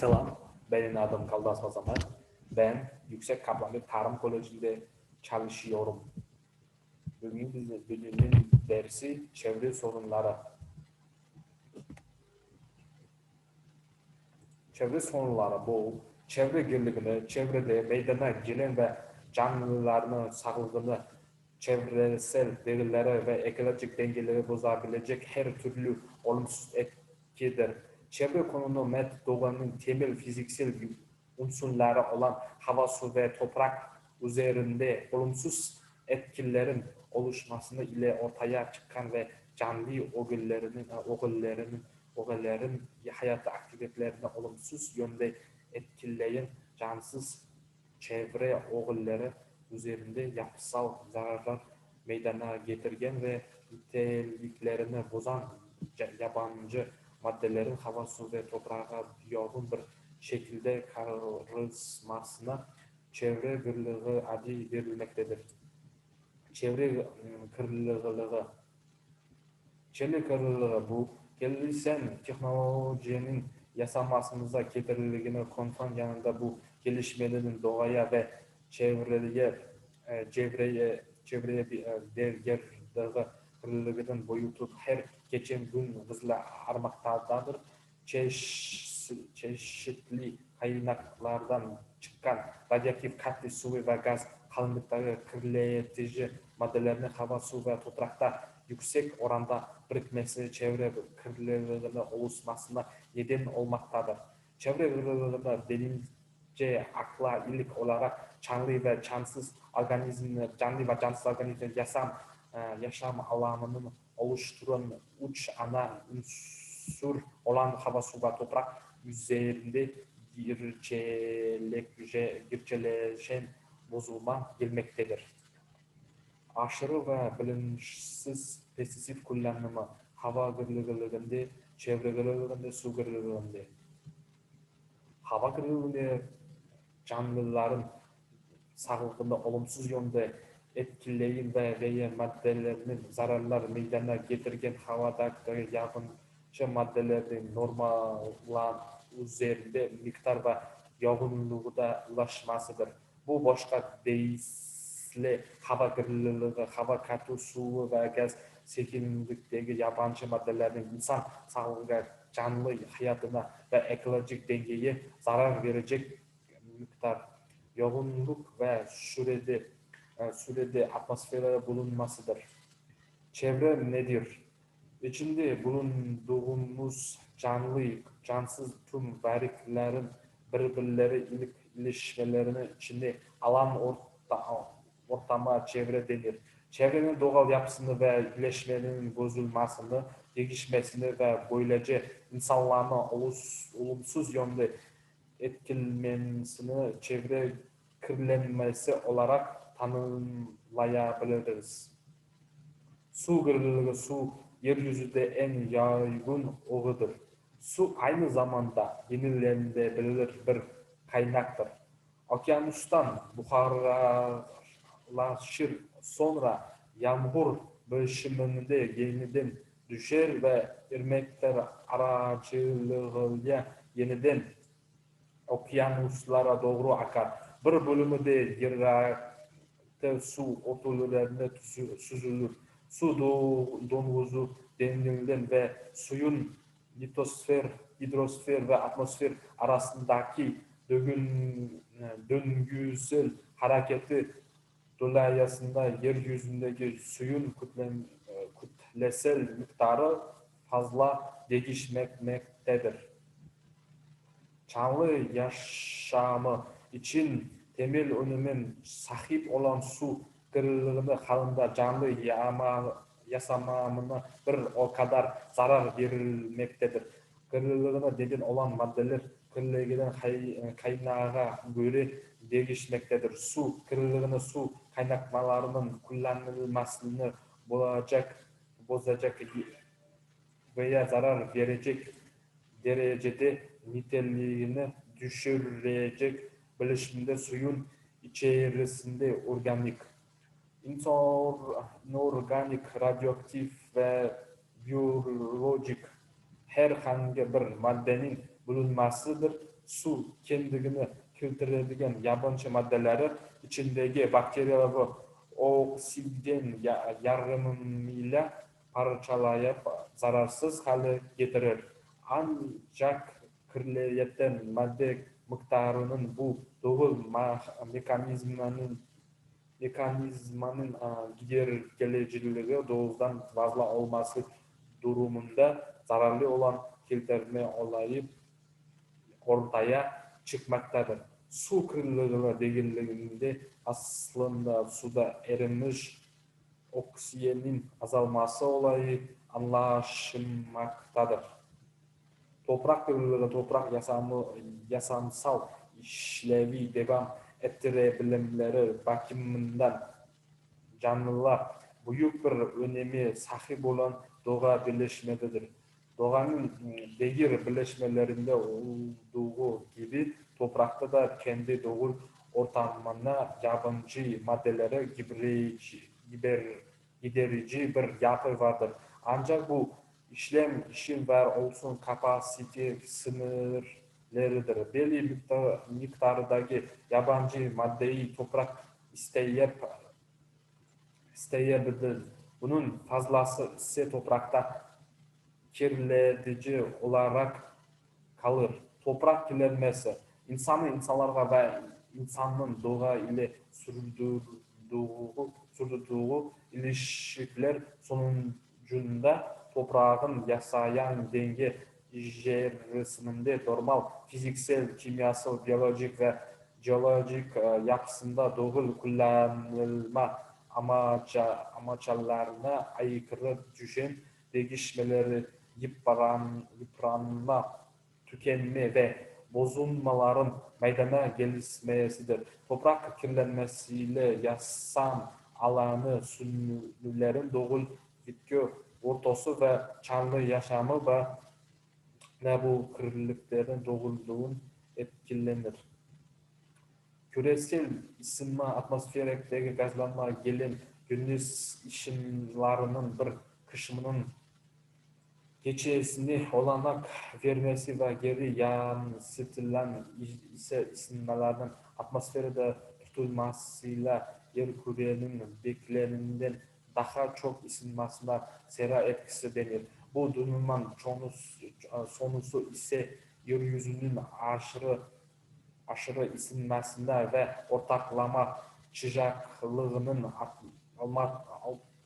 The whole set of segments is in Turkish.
Selam, benim adım Kaldas Bazaman. Ben Yüksek Kaplanlık Tarım Koleji'nde çalışıyorum. Bugün bölümün dersi çevre sorunları. Çevre sorunları bu, çevre kirliliğini, çevrede meydana gelen ve canlıların sağlığını, çevresel değerleri ve ekolojik dengeleri bozabilecek her türlü olumsuz etkidir. Çevre met doğanın temel fiziksel unsurları olan hava, su ve toprak üzerinde olumsuz etkilerin oluşmasını ile ortaya çıkan ve canlı ögelerinin, ögelerinin, ögelerin hayat aktivitelerini olumsuz yönde etkileyen cansız çevre ögeleri üzerinde yapısal zararlar meydana getirgen ve niteliklerini bozan yabancı maddelerin hava, su ve toprağa yoğun bir şekilde karışmasına çevre kirliliği adı verilmektedir. Çevre ıı, kirliliği Çevre kirliliği bu gelişen teknolojinin yaşamasımıza getirildiğini konuşan yanında bu gelişmelerin doğaya ve çevreye e, çevreye çevreye bir e, dergerdiği boyutu her geçen gün hızla artmaktadır. Çeş, çeşitli kaynaklardan çıkan radyoaktif katli su ve gaz kalınlıkları kirletici maddelerin hava, su ve toprakta yüksek oranda birikmesi çevre kirliliğinin oluşmasına neden olmaktadır. Çevre kirliliğine denince akla ilk olarak canlı ve cansız organizm, canlı ve cansız organizm yaşam, yaşam alanının oluşturan üç ana unsur olan hava, su ve toprak üzerinde girçeleşen bozulma gelmektedir. Aşırı ve bilinçsiz pestisit kullanımı hava kirliliğinde, çevre kirliliğinde, su kirliliğinde. Hava kirliliğinde canlıların sağlığını olumsuz yönde etkileyen ve veya maddelerinin zararlar meydana getirgen havadaki yağınçı maddelerin normalar üzerinde miktar ve yoğunluğu da ulaşmasıdır. Bu başka deyişle hava kirliliği, hava katı suyu ve gaz çekimlikteki yabancı maddelerin insan sağlığına, canlı hayatına ve ekolojik dengeye zarar verecek miktar, yoğunluk ve sürede e, sürede atmosferde bulunmasıdır. Çevre nedir? İçinde bulunduğumuz canlı, cansız tüm varlıkların birbirleri ilik, ilişkilerini içinde alan orta, ortama çevre denir. Çevrenin doğal yapısını ve iyileşmenin bozulmasını, değişmesini ve böylece insanların olumsuz yönde etkilenmesini çevre kirlenmesi olarak tanımlayabiliriz. Su kirliliği su yeryüzünde en yaygın oğudur. Su aynı zamanda yenilenebilir bir kaynaktır. Okyanustan buharlaşır sonra yağmur bölüşümünde yeniden düşer ve irmekler aracılığıyla yeniden okyanuslara doğru akar. Bir bölümü de yeraltı su tüzü- süzülür. Su do- donuzu denilen ve suyun litosfer, hidrosfer ve atmosfer arasındaki döngün, döngüsel hareketi dolayısıyla yeryüzündeki suyun kütlen, kütlesel miktarı fazla değişmektedir. Canlı yaşamı için темел үнімен сахиб олан су тірілігіні қалында жанды ясамамына бір ол қадар зарар берілмектедір тірілігіні деген олан моделер күрілігінің қайнаға бөре дегішмектедір су тірілігіні су қайнатмаларының қолданылмасыны болажак бозажак veya зарар берешек дәрежеде нителлігіні bileşimde suyun içerisinde organik, inorganik, radyoaktif ve biyolojik herhangi bir maddenin bulunmasıdır. su kemdigini keltiradigan yabancı maddeleri içindeki bakteriyalar ve oksijen ya- yarımıyla parçalayıp zararsız hale getirir. Ancak kirleten madde miktarının bu doğal ma- mekanizmanın mekanizmanın a, gidergeleciliği doğrudan fazla olması durumunda zararlı olan keltirme olayı ortaya çıkmaktadır. Su kirliliği degenliginde aslında suda erimiş oksijenin azalması olayı anlaşılmaktadır. Toprak kirliliği toprak yasamı, yasamsal işlevi devam ettirebilimleri bakımından canlılar büyük bir önemi sahip olan doğa birleşmesidir. Doğanın diğer birleşmelerinde olduğu gibi toprakta da kendi doğal ortamına yabancı maddeleri giderici, gider, giderici bir yapı vardır. Ancak bu işlem için var olsun kapasite sınırlarıdır. Belli miktar, miktardaki yabancı maddeyi toprak isteyip isteyebilir. Bunun fazlası ise toprakta kirletici olarak kalır. Toprak kirlenmesi insanı insanlarga ve insanın doğa ile sürdürdüğü, sürdürdüğü ilişkiler sonucunda toprağın yasayan denge içerisinde normal fiziksel, kimyasal, biyolojik ve jeolojik e, yapısında doğru kullanılma amaca, amaçlarına aykırı düşen değişmeleri yıpran, yıpranma, tükenme ve bozulmaların meydana gelmesidir. Toprak kirlenmesiyle yaşam alanı sünnilerin doğal bitki canlı yaşamı ve ne bu kirliliklerin doğulduğun etkilenir. Küresel ısınma, atmosferdeki gazlanma, gelen gündüz ışınlarının bir kısmının geçesini olanak vermesi ve geri yansıtılan ise ısınmaların atmosferede tutulmasıyla yer kürenin beklenilen daha çok ısınmasına sera etkisi denir. Bu durumun sonusu ise yeryüzünün aşırı aşırı ısınmasında ve ortaklama sıcaklığının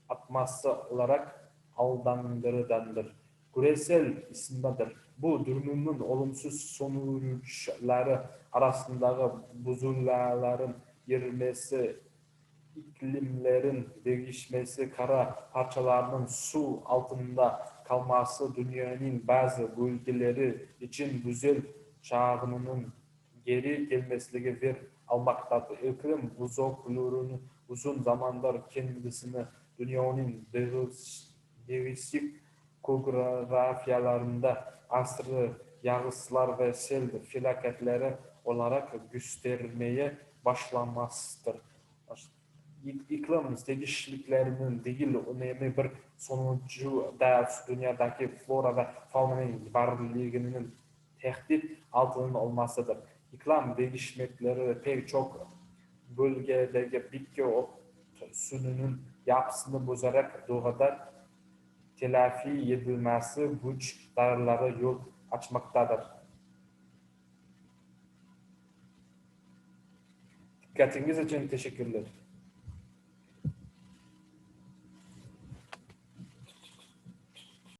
artması olarak aldandırıdandır. Küresel ısınmadır. Bu durumun olumsuz sonuçları arasındaki buzulların erimesi, iklimlerin değişmesi, kara parçalarının su altında kalması dünyanın bazı bölgeleri için güzel çağının geri gelmesine ver almaktadır. İklim buzokluğunun uzun zamandır kendisini dünyanın değişik coğrafyalarında asrı yağışlar ve sel felaketleri olarak göstermeye başlamasıdır. İklim değişikliklerinin değil önemli bir sonucu da dünyadaki flora ve faunanın varlığının tehdit altında olmasıdır. İklim değişiklikleri pek çok bölgedeki bitki örtüsünün yapısını bozarak doğada telafi edilmesi güç zararlara yol açmaktadır. Dikkatiniz için teşekkürler.